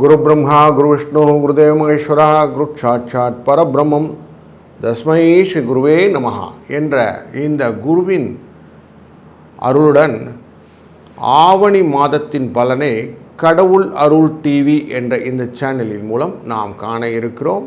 குரு பிரம்மா குரு விஷ்ணு குருதேவ மகேஸ்வரா குரு சாட்சாத் பரபிரம்மம் தஸ்மை ஸ்ரீ குருவே நமஹா என்ற இந்த குருவின் அருளுடன் ஆவணி மாதத்தின் பலனை கடவுள் அருள் டிவி என்ற இந்த சேனலின் மூலம் நாம் காண இருக்கிறோம்.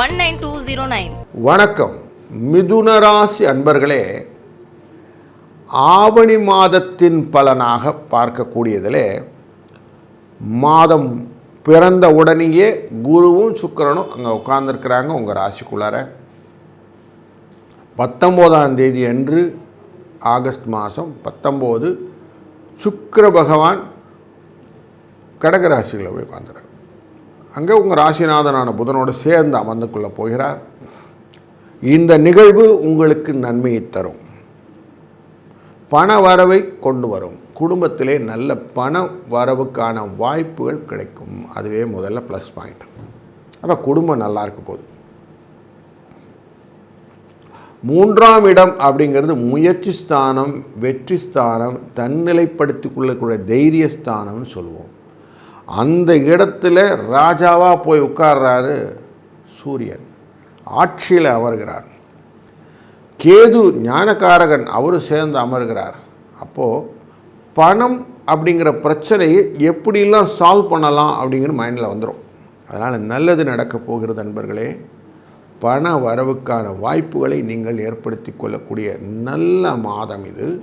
one nine two zero nine வணக்கம். மிதுன ராசி அன்பர்களே ஆவணி மாதத்தின் பலனாக பார்க்கக்கூடியதிலே மாதம் பிறந்த உடனேயே குருவும் சுக்கிரனும் அங்கே உட்கார்ந்துருக்கிறாங்க உங்கள் ராசிக்குள்ளார. பத்தொம்போதாம் தேதி அன்று ஆகஸ்ட் மாதம் பத்தொம்போது சுக்கர பகவான் கடகராசியில் போய் உட்காந்துறாங்க அங்கே உங்கள் ராசிநாதனான புதனோடு சேர்ந்து அமர்ந்துக்குள்ளே போகிறார். இந்த நிகழ்வு உங்களுக்கு நன்மையை தரும். பண வரவை கொண்டு வரும். குடும்பத்திலே நல்ல பண வரவுக்கான வாய்ப்புகள் கிடைக்கும். அதுவே முதல்ல ப்ளஸ் பாயிண்ட் அப்போ குடும்பம் நல்லா இருக்க போகுது. மூன்றாம் இடம் அப்படிங்கிறது முயற்சி ஸ்தானம் வெற்றி ஸ்தானம் தன்னிலைப்படுத்திக் கொள்ளக்கூடிய தைரிய ஸ்தானம்னு சொல்லுவோம். அந்த இடத்துல ராஜாவாக போய் உட்கார்றாரு சூரியன். ஆட்சியில் அமர்கிறார். கேது ஞானகாரகன் அவரும் சேர்ந்து அமர்கிறார். அப்போது பணம் அப்படிங்கிற பிரச்சனையை எப்படிலாம் சால்வ் பண்ணலாம் அப்படிங்கிற மைண்டில் வந்துடும் அதனால் நல்லது நடக்கப் போகிறது நண்பர்களே பண வரவுக்கான வாய்ப்புகளை நீங்கள் ஏற்படுத்தி கொள்ளக்கூடிய நல்ல மாதம் இது.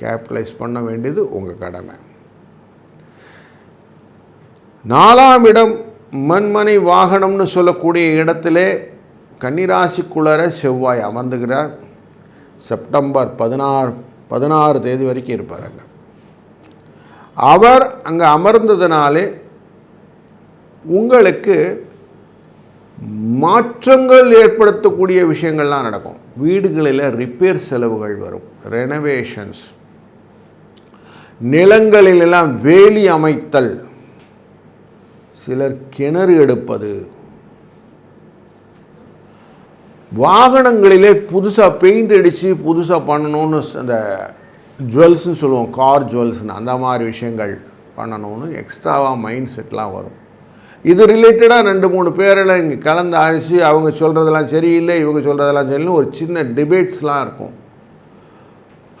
கேபிட்டலைஸ் பண்ண வேண்டியது உங்கள் கடமை. நாலாம் இடம் மண்மனை வாகனம்னு சொல்லக்கூடிய இடத்திலே கன்னிராசிக்குளர செவ்வாய் அமர்ந்துகிறார். செப்டம்பர் பதினாறு பதினாறு தேதி வரைக்கும் இருப்பார் அங்கே. அவர் அங்கே அமர்ந்ததுனாலே உங்களுக்கு மாற்றங்கள் ஏற்படுத்தக்கூடிய விஷயங்கள்லாம் நடக்கும். வீடுகளில் ரிப்பேர் செலவுகள் வரும். ரெனவேஷன்ஸ் நிலங்களிலெல்லாம் வேலி அமைத்தல். சிலர் கிணறு எடுப்பது. வாகனங்களிலே புதுசாக பெயிண்ட் அடித்து புதுசாக பண்ணணும்னு அந்த ஜுவல்ஸ்னு சொல்லுவோம் கார் ஜுவல்ஸ்னு அந்த மாதிரி விஷயங்கள் பண்ணணும்னு எக்ஸ்ட்ராவாக மைண்ட் செட்லாம் வரும். இது ரிலேட்டடாக ரெண்டு மூணு பேரில் இங்கே கலந்து ஆயிடுச்சு அவங்க சொல்கிறதெல்லாம் சரியில்லை இவங்க சொல்கிறதெல்லாம் சரியில்லை ஒரு சின்ன டிபேட்ஸ்லாம் இருக்கும்.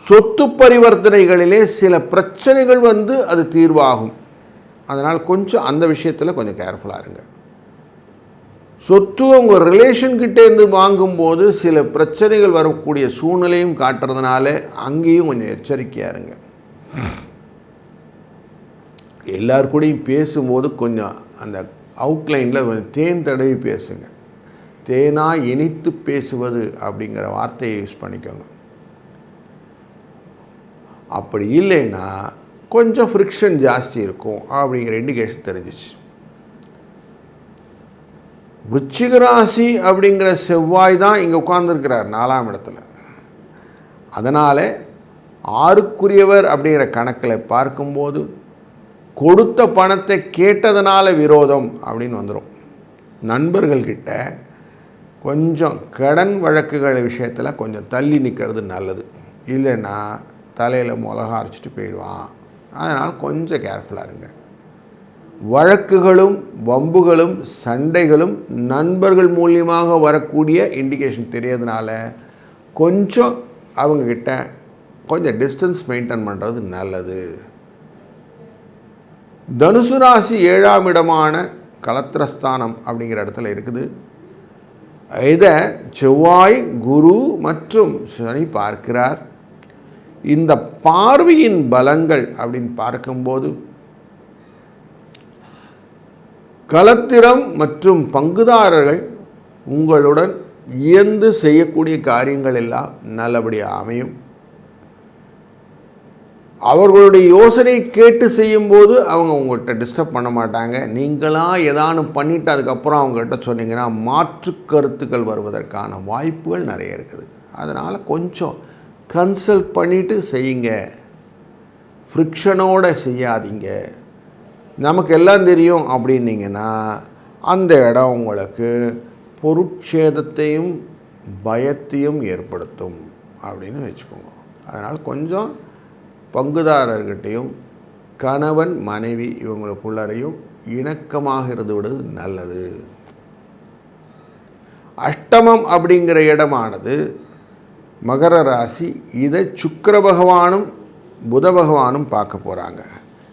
சொத்து பரிவர்த்தனைகளிலே சில பிரச்சனைகள் வந்து அது தீர்வாகும். அதனால் கொஞ்சம் அந்த விஷயத்தில் கொஞ்சம் கேர்ஃபுல்லாக இருங்க. சொத்து உங்கள் ரிலேஷன்கிட்டேருந்து வாங்கும்போது சில பிரச்சனைகள் வரக்கூடிய சூழ்நிலையும் காட்டுறதுனால அங்கேயும் கொஞ்சம் எச்சரிக்கையாக இருங்க. எல்லார் கூடயும் பேசும்போது கொஞ்சம் அந்த அவுட்லைனில் கொஞ்சம் தேன் தடவி பேசுங்க. தேனாக இணைத்து பேசுவது அப்படிங்கிற வார்த்தையை யூஸ் பண்ணிக்கோங்க. அப்படி இல்லைன்னா கொஞ்சம் ஃப்ரிக்ஷன் ஜாஸ்தி இருக்கும் அப்படிங்கிற இண்டிகேஷன் தெரிஞ்சிச்சு. விருச்சிக ராசி அப்படிங்கிற செவ்வாய் தான் இங்கே உட்கார்ந்துருக்கிறார் நாலாம் இடத்துல. அதனால் ஆருக்குரியவர் அப்படிங்கிற கணக்கில் பார்க்கும்போது கொடுத்த பணத்தை கேட்டதுனால விரோதம் அப்படின்னு வந்துடும் நண்பர்கள்கிட்ட கொஞ்சம் கடன் வழக்குகள் விஷயத்தில் கொஞ்சம் தள்ளி நிற்கிறது நல்லது. இல்லைன்னா தலையில் மிளகா அரைச்சிட்டு போயிடுவான். அதனால் கொஞ்சம் கேர்ஃபுல்லாக இருங்க. வழக்குகளும் வம்புகளும் சண்டைகளும் நண்பர்கள் மூலியமாக வரக்கூடிய இண்டிகேஷன் தெரியறதுனால கொஞ்சம் அவங்கக்கிட்ட கொஞ்சம் டிஸ்டன்ஸ் மெயின்டைன் பண்ணுறது நல்லது. தனுசு ராசி ஏழாம் இடமான கலத்திரஸ்தானம் அப்படிங்கிற இடத்துல இருக்குது. இதை செவ்வாய் குரு மற்றும் சனி பார்க்கிறார். இந்த பார்வையின் பலங்கள் அப்படின்னு பார்க்கும்போது கலத்திரம் மற்றும் பங்குதாரர்கள் உங்களுடன் இயந்து செய்யக்கூடிய காரியங்கள் எல்லாம் நல்லபடியாக அமையும். அவர்களுடைய யோசனை கேட்டு செய்யும்போது அவங்க உங்கள்கிட்ட டிஸ்டர்ப் பண்ண மாட்டாங்க. நீங்களாக ஏதானும் பண்ணிவிட்டு அதுக்கப்புறம் அவங்ககிட்ட சொன்னீங்கன்னா மாற்று கருத்துக்கள் வருவதற்கான வாய்ப்புகள் நிறைய இருக்குது. அதனால் கொஞ்சம் கன்சல்ட் பண்ணிவிட்டு செய்யுங்க. ஃப்ரிக்ஷனோடு செய்யாதீங்க. நமக்கு எல்லாம் தெரியும் அப்படின்னீங்கன்னா அந்த இடம் உங்களுக்கு பொருட்சேதத்தையும் பயத்தையும் ஏற்படுத்தும் அப்படின்னு வச்சுக்கோங்க. அதனால் கொஞ்சம் பங்குதாரர்கிட்டையும் கணவன் மனைவி இவங்களுக்குள்ளரையும் இணக்கமாக இருந்து விடுவது நல்லது. அஷ்டமம் அப்படிங்கிற இடமானது மகர ராசி இதை சுக்கர பகவானும் புத பகவானும் பார்க்க போகிறாங்க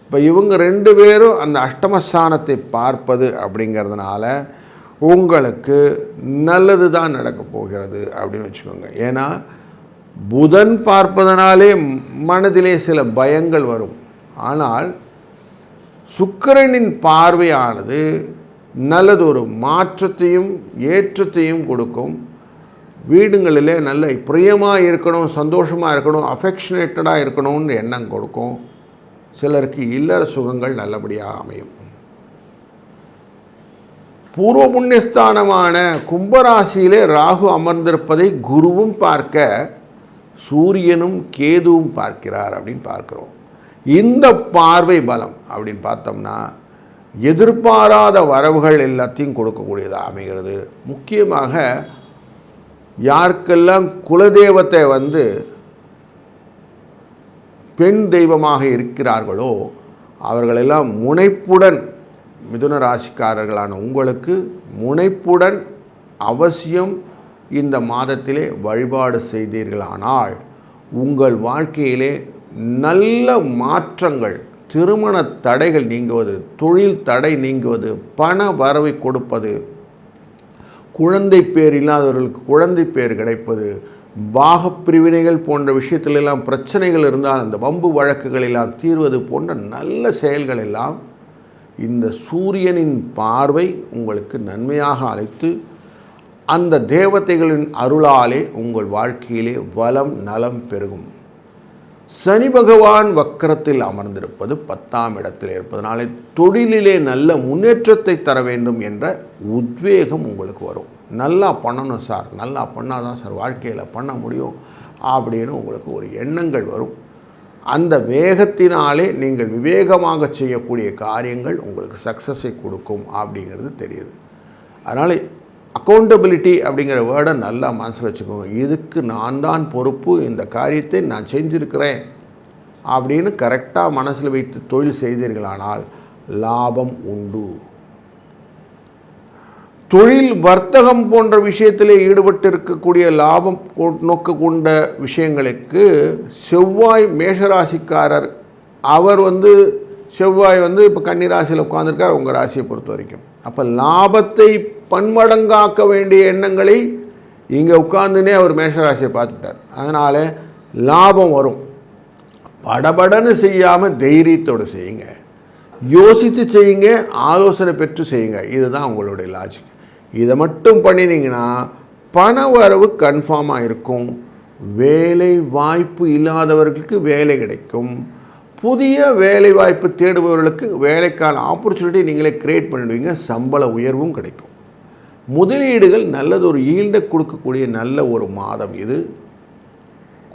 இப்போ இவங்க ரெண்டு பேரும் அந்த அஷ்டமஸ்தானத்தை பார்ப்பது அப்படிங்கிறதுனால உங்களுக்கு நல்லது தான் நடக்க போகிறது அப்படின்னு வச்சுக்கோங்க. ஏன்னா புதன் பார்ப்பதனாலே மனதிலே சில பயங்கள் வரும். ஆனால் சுக்கரனின் பார்வையானது நல்லது ஒரு மாற்றத்தையும் ஏற்றத்தையும் கொடுக்கும். வீடுங்களிலே நல்ல பிரியமாக இருக்கணும் சந்தோஷமாக இருக்கணும் அஃபெக்ஷனேட்டடாக இருக்கணும்னு எண்ணம் கொடுக்கும். சிலருக்கு இல்லற சுகங்கள் நல்லபடியாக அமையும். பூர்வ புண்ணியஸ்தானமான கும்பராசியிலே ராகு அமர்ந்திருப்பதை குருவும் பார்க்க சூரியனும் கேதுவும் பார்க்கிறார் அப்படின்னு பார்க்குறோம். இந்த பார்வை பலம் அப்படின்னு பார்த்தோம்னா எதிர்பாராத வரவுகள் எல்லாத்தையும் கொடுக்கக்கூடியதாக அமைகிறது. முக்கியமாக யாருக்கெல்லாம் குலதெய்வத்தை வந்து பெண் தெய்வமாக இருக்கிறார்களோ அவர்களெல்லாம் முனைப்புடன் மிதுன ராசிக்காரர்களான உங்களுக்கு முனைப்புடன் அவசியம் இந்த மாதத்திலே வழிபாடு செய்தீர்களானால் உங்கள் வாழ்க்கையிலே நல்ல மாற்றங்கள் திருமண தடைகள் நீங்குவது தொழில் தடை நீங்குவது பண வரவை கொடுப்பது குழந்தை பேர் இல்லாதவர்களுக்கு குழந்தை பேர் கிடைப்பது பாகப்பிரிவினைகள் போன்ற விஷயத்திலெல்லாம் பிரச்சனைகள் இருந்தால் அந்த வம்பு வழக்குகளெல்லாம் தீர்வது போன்ற நல்ல செயல்கள் எல்லாம் இந்த சூரியனின் பார்வை உங்களுக்கு நன்மையாக அழைத்து அந்த தேவதைகளின் அருளாலே உங்கள் வாழ்க்கையிலே வளம் நலம் பெருகும். சனி பகவான் வக்கரத்தில் அமர்ந்திருப்பது பத்தாம் இடத்தில் இருப்பதனாலே தொழிலிலே நல்ல முன்னேற்றத்தை தர வேண்டும் என்ற உத்வேகம் உங்களுக்கு வரும். நல்லா பண்ணணும் சார். நல்லா பண்ணால் தான் சார் வாழ்க்கையில் பண்ண முடியும் அப்படின்னு உங்களுக்கு ஒரு எண்ணங்கள் வரும். அந்த வேகத்தினாலே நீங்கள் விவேகமாக செய்யக்கூடிய காரியங்கள் உங்களுக்கு சக்ஸஸை கொடுக்கும் அப்படிங்கிறது தெரியுது. அதனால் அக்கௌண்டபிலிட்டி அப்படிங்கிற வேர்டை நல்லா மனசில் வச்சுக்கோங்க. இதுக்கு நான் தான் பொறுப்பு இந்த காரியத்தை நான் செஞ்சுருக்கிறேன் அப்படின்னு கரெக்டாக மனசில் வைத்து தொழில் செய்தீர்களானால் லாபம் உண்டு. தொழில் வர்த்தகம் போன்ற விஷயத்திலே ஈடுபட்டு இருக்கக்கூடிய லாபம் கொ- நோக்க கொண்ட விஷயங்களுக்கு செவ்வாய் மேஷராசிக்காரர் அவர் வந்து செவ்வாய் வந்து இப்போ கன்னிராசியில் உட்காந்துருக்கார் உங்கள் ராசியை பொறுத்த வரைக்கும் அப்போ லாபத்தை பன்மடங்காக்க வேண்டிய எண்ணங்களை இங்கே உட்காந்துனே அவர் மேஷராசியை பார்த்துட்டார். அதனால் லாபம் வரும். படபடன்னு செய்யாமல் தைரியத்தோடு செய்யுங்க. யோசித்து செய்யுங்க ஆலோசனை பெற்று செய்யுங்க. இதுதான் உங்களுடைய லாஜிக் இதை மட்டும் பண்ணினீங்கன்னா பண வரவு கன்ஃபார்மாக இருக்கும். வேலை வாய்ப்பு இல்லாதவர்களுக்கு வேலை கிடைக்கும். புதிய வேலை வாய்ப்பு தேடுபவர்களுக்கு வேலைக்கான ஆப்பர்ச்சுனிட்டி நீங்களே கிரியேட் பண்ணிடுவீங்க. சம்பள உயர்வும் கிடைக்கும். முதலீடுகள் நல்லதொரு ஈல்டை கொடுக்கக்கூடிய நல்ல ஒரு மாதம் இது.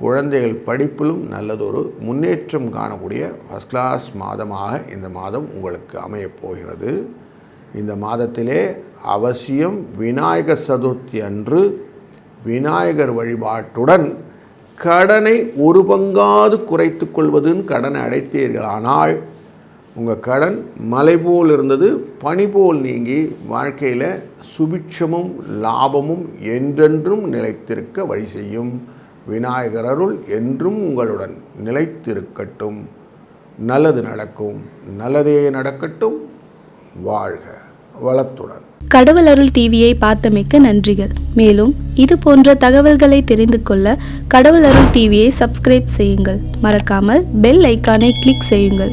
குழந்தைகள் படிப்பிலும் நல்லதொரு முன்னேற்றம் காணக்கூடிய ஃபஸ்ட் கிளாஸ் மாதமாக இந்த மாதம் உங்களுக்கு அமையப் போகிறது. இந்த மாதத்திலே அவசியம் விநாயகர் சதுர்த்தி அன்று விநாயகர் வழிபாட்டுடன் கடனை ஒரு பங்காது குறைத்து கொள்வதுன்னு கடனை அடைத்தீர்களானால் உங்கள் கடன் மலை போல் இருந்தது பனி போல் நீங்கி வாழ்க்கையில் சுபிட்சமும் லாபமும் என்றென்றும் நிலைத்திருக்க வழி செய்யும். விநாயகர் அருள் என்றும் உங்களுடன் நிலைத்திருக்கட்டும். நல்லது நடக்கும் நல்லதே நடக்கட்டும். வாழ்க வளத்துடன். கடவுள் அருள் டிவியை பார்த்தமைக்க நன்றிகள். மேலும் இது போன்ற தகவல்களை தெரிந்து கொள்ள கடவுள் அருள் டிவியை சப்ஸ்கிரைப் செய்யுங்கள். மறக்காமல் பெல் ஐக்கானை கிளிக் செய்யுங்கள்.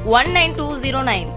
one nine two zero nine